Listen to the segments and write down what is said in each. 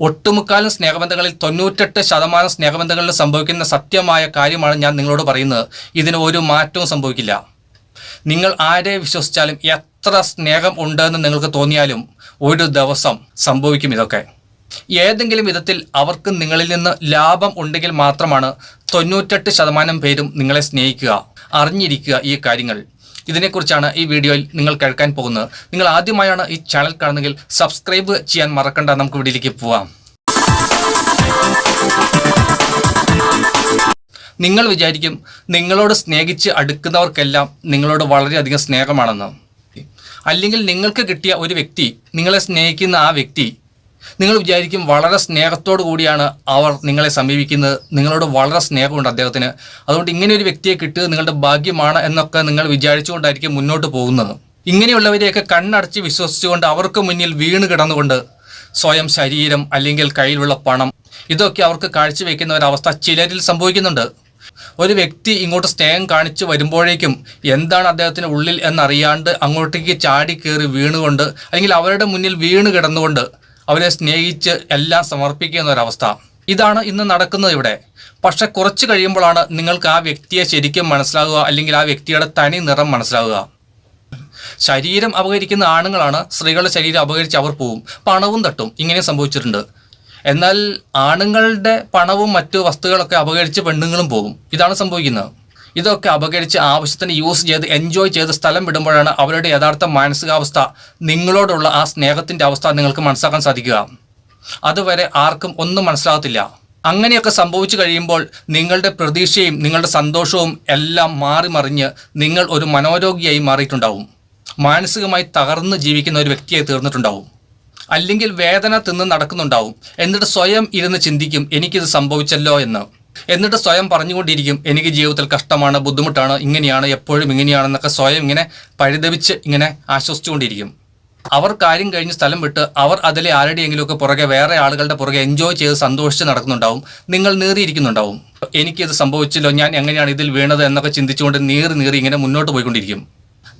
ഒട്ടുമുക്കാലും സ്നേഹബന്ധങ്ങളിൽ തൊണ്ണൂറ്റെട്ട് ശതമാനം സ്നേഹബന്ധങ്ങളിൽ സംഭവിക്കുന്ന സത്യമായ കാര്യമാണ് ഞാൻ നിങ്ങളോട് പറയുന്നത്. ഇതിന് ഒരു മാറ്റവും സംഭവിക്കില്ല. നിങ്ങൾ ആരെ വിശ്വസിച്ചാലും എത്ര സ്നേഹം ഉണ്ടെന്ന് നിങ്ങൾക്ക് തോന്നിയാലും ഒരു ദിവസം സംഭവിക്കും ഇതൊക്കെ. ഏതെങ്കിലും വിധത്തിൽ അവർക്ക് നിങ്ങളിൽ നിന്ന് ലാഭം ഉണ്ടെങ്കിൽ മാത്രമാണ് തൊണ്ണൂറ്റെട്ട് ശതമാനം പേരും നിങ്ങളെ സ്നേഹിക്കുക അറിഞ്ഞിരിക്കുക ഈ കാര്യങ്ങൾ. ഇതിനെക്കുറിച്ചാണ് ഈ വീഡിയോയിൽ നിങ്ങൾ കേൾക്കാൻ പോകുന്നത്. നിങ്ങൾ ആദ്യമായാണ് ഈ ചാനൽ കാണുന്നതെങ്കിൽ സബ്സ്ക്രൈബ് ചെയ്യാൻ മറക്കണ്ട. നമുക്ക് വീഡിയോയിലേക്ക് പോവാം. നിങ്ങൾ വിചാരിക്കും നിങ്ങളോട് സ്നേഹിച്ച് അടുക്കുന്നവർക്കെല്ലാം നിങ്ങളോട് വളരെയധികം സ്നേഹമാണെന്ന്. അല്ലെങ്കിൽ നിങ്ങൾക്ക് കിട്ടിയ ഒരു വ്യക്തി നിങ്ങളെ സ്നേഹിക്കുന്ന ആ വ്യക്തി നിങ്ങൾ വിചാരിക്കും വളരെ സ്നേഹത്തോടു കൂടിയാണ് അവർ നിങ്ങളെ സമീപിക്കുന്നത്. നിങ്ങളോട് വളരെ സ്നേഹമുണ്ട് അദ്ദേഹത്തിന്. അതുകൊണ്ട് ഇങ്ങനെ ഒരു വ്യക്തിയെ കിട്ടുക നിങ്ങളുടെ ഭാഗ്യമാണ് എന്നൊക്കെ നിങ്ങൾ വിചാരിച്ചുകൊണ്ടായിരിക്കും മുന്നോട്ട് പോകുന്നത്. ഇങ്ങനെയുള്ളവരെയൊക്കെ കണ്ണടച്ച് വിശ്വസിച്ചുകൊണ്ട് അവർക്ക് മുന്നിൽ വീണ് കിടന്നുകൊണ്ട് സ്വയം ശരീരം അല്ലെങ്കിൽ കയ്യിലുള്ള പണം ഇതൊക്കെ അവർക്ക് കാഴ്ചവെക്കുന്ന ഒരവസ്ഥ ചിലരിൽ സംഭവിക്കുന്നുണ്ട്. ഒരു വ്യക്തി ഇങ്ങോട്ട് സ്നേഹം കാണിച്ചു വരുമ്പോഴേക്കും എന്താണ് അദ്ദേഹത്തിന് ഉള്ളിൽ എന്നറിയാണ്ട് അങ്ങോട്ടേക്ക് ചാടി കയറി വീണുകൊണ്ട് അല്ലെങ്കിൽ അവരുടെ മുന്നിൽ വീണ് കിടന്നുകൊണ്ട് അവരെ സ്നേഹിച്ച് എല്ലാം സമർപ്പിക്കുന്ന ഒരവസ്ഥ. ഇതാണ് ഇന്ന് നടക്കുന്നത് ഇവിടെ. പക്ഷെ കുറച്ച് കഴിയുമ്പോഴാണ് നിങ്ങൾക്ക് ആ വ്യക്തിയെ ശരിക്കും മനസ്സിലാകുക അല്ലെങ്കിൽ ആ വ്യക്തിയുടെ തനി നിറം മനസ്സിലാകുക ശരീരം അപകരിക്കുന്ന ആണുങ്ങളാണ് സ്ത്രീകളുടെ ശരീരം അപകരിച്ച് അവർ പോവും. പണവും തട്ടും. ഇങ്ങനെ സംഭവിച്ചിട്ടുണ്ട്. എന്നാൽ ആണുങ്ങളുടെ പണവും മറ്റു വസ്തുക്കളൊക്കെ അപകരിച്ച് പെണ്ണുങ്ങളും പോകും. ഇതാണ് സംഭവിക്കുന്നത്. ഇതൊക്കെ അപകരിച്ച് ആവശ്യത്തിന് യൂസ് ചെയ്ത് എൻജോയ് ചെയ്ത് സ്ഥലം വിടുമ്പോഴാണ് അവരുടെ യഥാർത്ഥ മാനസികാവസ്ഥ നിങ്ങളോടുള്ള ആ സ്നേഹത്തിന്റെ അവസ്ഥ നിങ്ങൾക്ക് മനസ്സിലാക്കാൻ സാധിക്കുക. അതുവരെ ആർക്കും ഒന്നും മനസ്സിലാകത്തില്ല. അങ്ങനെയൊക്കെ സംഭവിച്ചു കഴിയുമ്പോൾ നിങ്ങളുടെ പ്രതീക്ഷയും നിങ്ങളുടെ സന്തോഷവും എല്ലാം മാറി മറിഞ്ഞ് നിങ്ങൾ ഒരു മനോരോഗിയായി മാറിയിട്ടുണ്ടാവും. മാനസികമായി തകർന്ന് ജീവിക്കുന്ന ഒരു വ്യക്തിയായി തീർന്നിട്ടുണ്ടാവും. അല്ലെങ്കിൽ വേദന തിന്ന് നടക്കുന്നുണ്ടാവും. എന്നിട്ട് സ്വയം ഇരുന്ന് ചിന്തിക്കും എനിക്കിത് സംഭവിച്ചല്ലോ എന്ന്. എന്നിട്ട് സ്വയം പറഞ്ഞുകൊണ്ടിരിക്കും എനിക്ക് ജീവിതത്തിൽ കഷ്ടമാണ് ബുദ്ധിമുട്ടാണ് ഇങ്ങനെയാണ് എപ്പോഴും ഇങ്ങനെയാണെന്നൊക്കെ സ്വയം ഇങ്ങനെ പരിതപിച്ച് ഇങ്ങനെ ആശ്വസിച്ചുകൊണ്ടിരിക്കും. അവർ കാര്യം കഴിഞ്ഞ് സ്ഥലം വിട്ട് അവർ അതിലെ ആരുടെയെങ്കിലുമൊക്കെ പുറകെ വേറെ ആളുകളുടെ പുറകെ എൻജോയ് ചെയ്ത് സന്തോഷിച്ച് നടക്കുന്നുണ്ടാവും. നിങ്ങൾ നീറിയിരിക്കുന്നുണ്ടാവും. എനിക്കിത് സംഭവിച്ചല്ലോ ഞാൻ എങ്ങനെയാണ് ഇതിൽ വീണത് എന്നൊക്കെ ചിന്തിച്ചുകൊണ്ട് നീറി നീറി ഇങ്ങനെ മുന്നോട്ട് പോയിക്കൊണ്ടിരിക്കും.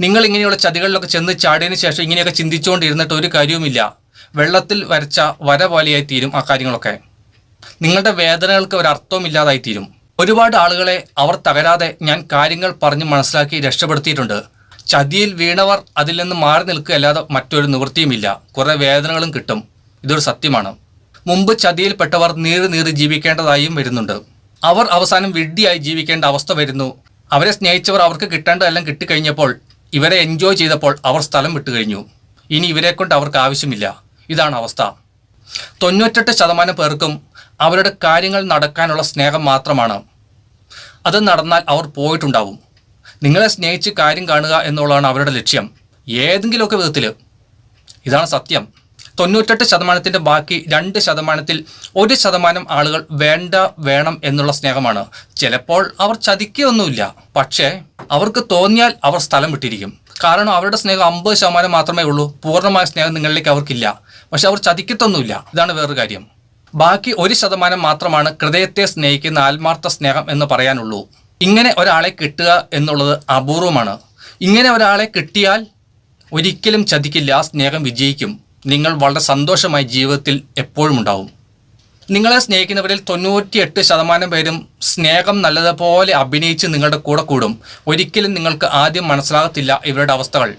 നിങ്ങൾ ഇങ്ങനെയുള്ള ചതികളിലൊക്കെ ചെന്ന് ചാടിയതിനു ശേഷം ഇങ്ങനെയൊക്കെ ചിന്തിച്ചുകൊണ്ടിരുന്നിട്ട് ഒരു കാര്യവുമില്ല. വെള്ളത്തിൽ വരച്ച വര പോലെയായി തീരും ആ കാര്യങ്ങളൊക്കെ. നിങ്ങളുടെ വേദനകൾക്ക് ഒരു ഇല്ലാതായി തീരും ഒരുപാട് ആളുകളെ അവർ തകരാതെ ഞാൻ കാര്യങ്ങൾ പറഞ്ഞ് മനസ്സിലാക്കി രക്ഷപ്പെടുത്തിയിട്ടുണ്ട്. ചതിയിൽ വീണവർ അതിൽ നിന്ന് മാറി നിൽക്കുകയല്ലാതെ മറ്റൊരു നിവൃത്തിയുമില്ല. കുറേ വേദനകളും കിട്ടും. ഇതൊരു സത്യമാണ്. മുമ്പ് ചതിയിൽപ്പെട്ടവർ നീറി നീറി ജീവിക്കേണ്ടതായും വരുന്നുണ്ട്. അവർ അവസാനം വിഡ്ഢിയായി ജീവിക്കേണ്ട അവസ്ഥ വരുന്നു. അവരെ സ്നേഹിച്ചവർ അവർക്ക് കിട്ടേണ്ടതെല്ലാം കിട്ടിക്കഴിഞ്ഞപ്പോൾ ഇവരെ എൻജോയ് ചെയ്തപ്പോൾ അവർ സ്ഥലം വിട്ടു കഴിഞ്ഞു. ഇനി ഇവരെക്കൊണ്ട് അവർക്ക് ആവശ്യമില്ല. ഇതാണ് അവസ്ഥ. തൊണ്ണൂറ്റെട്ട് ശതമാനം പേർക്കും അവരുടെ കാര്യങ്ങൾ നടക്കാനുള്ള സ്നേഹം മാത്രമാണ്. അത് നടന്നാൽ അവർ പോയിട്ടുണ്ടാവും. നിങ്ങളെ സ്നേഹിച്ച് കാര്യം കാണുക എന്നുള്ളതാണ് അവരുടെ ലക്ഷ്യം. ഏതെങ്കിലുമൊക്കെ വിധത്തിൽ. ഇതാണ് സത്യം. തൊണ്ണൂറ്റെട്ട് ശതമാനത്തിന്റെ ബാക്കി രണ്ട് ശതമാനത്തിൽ ഒരു ശതമാനം ആളുകൾ വേണ്ട വേണം എന്നുള്ള സ്നേഹമാണ്. ചിലപ്പോൾ അവർ ചതിക്കുകയൊന്നുമില്ല പക്ഷേ അവർക്ക് തോന്നിയാൽ അവർ സ്ഥലം വിട്ടിരിക്കും. കാരണം അവരുടെ സ്നേഹം അമ്പത് ശതമാനം മാത്രമേ ഉള്ളൂ. പൂർണമായ സ്നേഹം നിങ്ങളിലേക്ക് അവർക്കില്ല. പക്ഷെ അവർ ചതിക്കത്തൊന്നുമില്ല. ഇതാണ് വേറൊരു കാര്യം. ബാക്കി ഒരു ശതമാനം മാത്രമാണ് ഹൃദയത്തെ സ്നേഹിക്കുന്ന ആത്മാർത്ഥ സ്നേഹം എന്ന് പറയാനുള്ളൂ. ഇങ്ങനെ ഒരാളെ കിട്ടുക എന്നുള്ളത് അപൂർവമാണ്. ഇങ്ങനെ ഒരാളെ കിട്ടിയാൽ ഒരിക്കലും ചതിക്കില്ല ആ സ്നേഹം വിജയിക്കും. നിങ്ങൾ വളരെ സന്തോഷമായി ജീവിതത്തിൽ എപ്പോഴും ഉണ്ടാവും. നിങ്ങളെ സ്നേഹിക്കുന്നവരിൽ തൊണ്ണൂറ്റിയെട്ട് ശതമാനം പേരും സ്നേഹം നല്ലതുപോലെ അഭിനയിച്ച് നിങ്ങളുടെ കൂടെ കൂടും. ഒരിക്കലും നിങ്ങൾക്ക് ആദ്യം മനസ്സിലാകത്തില്ല ഇവരുടെ അവസ്ഥകൾ.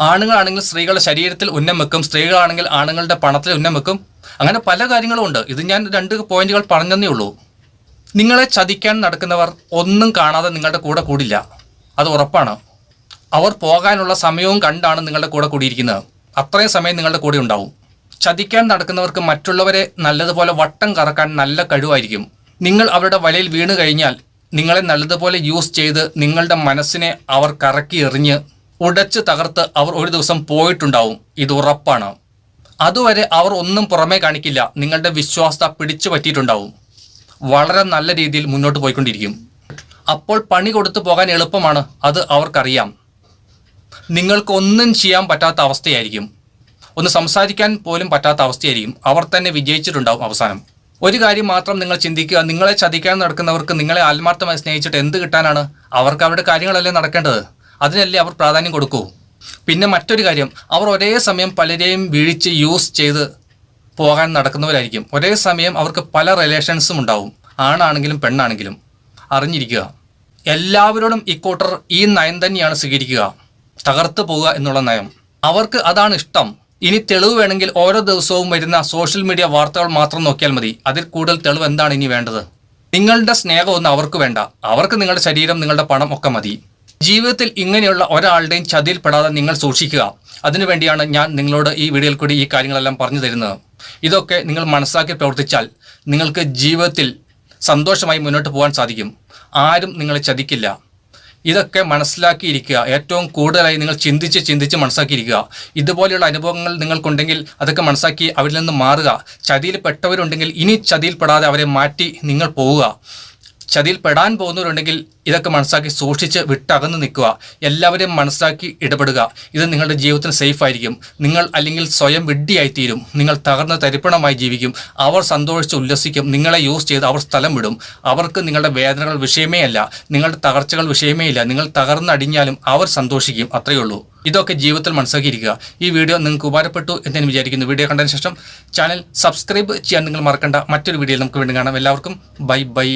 ആണുങ്ങളാണെങ്കിൽ സ്ത്രീകളുടെ ശരീരത്തിൽ ഉന്നം വെക്കും സ്ത്രീകളാണെങ്കിൽ ആണുങ്ങളുടെ പണത്തിൽ ഉന്നം വെക്കും. അങ്ങനെ പല കാര്യങ്ങളും ഉണ്ട്. ഇത് ഞാൻ രണ്ട് പോയിന്റുകൾ പറഞ്ഞതേ ഉള്ളൂ. നിങ്ങളെ ചതിക്കാൻ നടക്കുന്നവർ ഒന്നും കാണാതെ നിങ്ങളുടെ കൂടെ കൂടില്ല. അത് ഉറപ്പാണ്. അവർ പോകാനുള്ള സമയവും കണ്ടാണ് നിങ്ങളുടെ കൂടെ കൂടിയിരിക്കുന്നത്. അത്രയും സമയം നിങ്ങളുടെ കൂടെ ഉണ്ടാവും. ചതിക്കാൻ നടക്കുന്നവർക്ക് മറ്റുള്ളവരെ നല്ലതുപോലെ വട്ടം കറക്കാൻ നല്ല കഴിവായിരിക്കും. നിങ്ങൾ അവരുടെ വലയിൽ വീണ് കഴിഞ്ഞാൽ നിങ്ങളെ നല്ലതുപോലെ യൂസ് ചെയ്ത് നിങ്ങളുടെ മനസ്സിനെ അവർ കറക്കി എറിഞ്ഞ് ഉടച്ച് തകർത്ത് അവർ ഒരു ദിവസം പോയിട്ടുണ്ടാവും. ഇത് ഉറപ്പാണ്. അതുവരെ അവർ ഒന്നും പുറമേ കാണിക്കില്ല. നിങ്ങളുടെ വിശ്വാസത പിടിച്ചു പറ്റിയിട്ടുണ്ടാവും. വളരെ നല്ല രീതിയിൽ മുന്നോട്ട് പോയിക്കൊണ്ടിരിക്കും. അപ്പോൾ പണി കൊടുത്തു പോകാൻ എളുപ്പമാണ് അത് അവർക്കറിയാം. നിങ്ങൾക്ക് ഒന്നും ചെയ്യാൻ പറ്റാത്ത അവസ്ഥയായിരിക്കും. ഒന്ന് സംസാരിക്കാൻ പോലും പറ്റാത്ത അവസ്ഥയായിരിക്കും. അവർ തന്നെ വിജയിച്ചിട്ടുണ്ടാവും അവസാനം. ഒരു കാര്യം മാത്രം നിങ്ങൾ ചിന്തിക്കുക. നിങ്ങളെ ചതിക്കാൻ നടക്കുന്നവർക്ക് നിങ്ങളെ ആത്മാർത്ഥമായി സ്നേഹിച്ചിട്ട് എന്ത് കിട്ടാനാണ്? അവർക്ക് അവരുടെ കാര്യങ്ങളല്ലേ നടക്കേണ്ടത്. അതിനല്ലേ അവർ പ്രാധാന്യം കൊടുക്കൂ. പിന്നെ മറ്റൊരു കാര്യം അവർ ഒരേ സമയം പലരെയും വീഴ്ച യൂസ് ചെയ്ത് പോകാൻ നടക്കുന്നവരായിരിക്കും. ഒരേ സമയം അവർക്ക് പല റിലേഷൻസും ഉണ്ടാവും. ആണാണെങ്കിലും പെണ്ണാണെങ്കിലും. അറിഞ്ഞിരിക്കുക. എല്ലാവരോടും ഇക്കൂട്ടർ ഈ നയം തന്നെയാണ് സ്വീകരിക്കുക. തകർത്ത് പോവുക എന്നുള്ള നയം. അവർക്ക് അതാണ് ഇഷ്ടം. ഇനി തെളിവ് വേണമെങ്കിൽ ഓരോ ദിവസവും വരുന്ന സോഷ്യൽ മീഡിയ വാർത്തകൾ മാത്രം നോക്കിയാൽ മതി. അതിൽ കൂടുതൽ തെളിവ് എന്താണ് ഇനി വേണ്ടത്? നിങ്ങളുടെ സ്നേഹമൊന്നും അവർക്ക് വേണ്ട. അവർക്ക് നിങ്ങളുടെ ശരീരം നിങ്ങളുടെ പണം ഒക്കെ മതി. ജീവിതത്തിൽ ഇങ്ങനെയുള്ള ഒരാളുടെയും ചതിയിൽപ്പെടാതെ നിങ്ങൾ സൂക്ഷിക്കുക. അതിനുവേണ്ടിയാണ് ഞാൻ നിങ്ങളോട് ഈ വീഡിയോയിൽ കൂടി ഈ കാര്യങ്ങളെല്ലാം പറഞ്ഞു തരുന്നത്. ഇതൊക്കെ നിങ്ങൾ മനസ്സാക്കി പ്രവർത്തിച്ചാൽ നിങ്ങൾക്ക് ജീവിതത്തിൽ സന്തോഷമായി മുന്നോട്ട് പോകാൻ സാധിക്കും. ആരും നിങ്ങളെ ചതിക്കില്ല. ഇതൊക്കെ മനസ്സിലാക്കിയിരിക്കുക. ഏറ്റവും കൂടുതലായി നിങ്ങൾ ചിന്തിച്ച് ചിന്തിച്ച് മനസ്സിലാക്കിയിരിക്കുക. ഇതുപോലെയുള്ള അനുഭവങ്ങൾ നിങ്ങൾക്കുണ്ടെങ്കിൽ അതൊക്കെ മനസ്സാക്കി അവരിൽ നിന്ന് മാറുക. ചതിയിൽപ്പെട്ടവരുണ്ടെങ്കിൽ ഇനി ചതിയിൽപ്പെടാതെ അവരെ മാറ്റി നിങ്ങൾ പോവുക. ചതിയിൽപ്പെടാൻ പോകുന്നവരുണ്ടെങ്കിൽ ഇതൊക്കെ മനസ്സാക്കി സൂക്ഷിച്ച് വിട്ടകന്ന് നിൽക്കുക. എല്ലാവരെയും മനസ്സിലാക്കി ഇടപെടുക. ഇത് നിങ്ങളുടെ ജീവിതത്തിന് സേഫ് ആയിരിക്കും. നിങ്ങൾ അല്ലെങ്കിൽ സ്വയം വിഡ്ഢിയായിത്തീരും. നിങ്ങൾ തകർന്ന തരിപ്പണമായി ജീവിക്കും. അവർ സന്തോഷിച്ച് ഉല്ലസിക്കും. നിങ്ങളെ യൂസ് ചെയ്ത് അവർ സ്ഥലം വിടും. അവർക്ക് നിങ്ങളുടെ വേദനകൾ വിഷയമേ അല്ല. നിങ്ങളുടെ തകർച്ചകൾ വിഷയമേ ഇല്ല. നിങ്ങൾ തകർന്നടിഞ്ഞാലും അവർ സന്തോഷിക്കും. അത്രയേ ഉള്ളൂ. ഇതൊക്കെ ജീവിതത്തിൽ മനസ്സിലാക്കിയിരിക്കുക. ഈ വീഡിയോ നിങ്ങൾക്ക് ഉപകാരപ്പെട്ടു എന്ന് ഞാൻ വിചാരിക്കുന്നു. വീഡിയോ കണ്ടതിന് ശേഷം ചാനൽ സബ്സ്ക്രൈബ് ചെയ്യാൻ നിങ്ങൾ മറക്കേണ്ട. മറ്റൊരു വീഡിയോയിൽ നമുക്ക് വീണ്ടും കാണാം. എല്ലാവർക്കും ബൈ ബൈ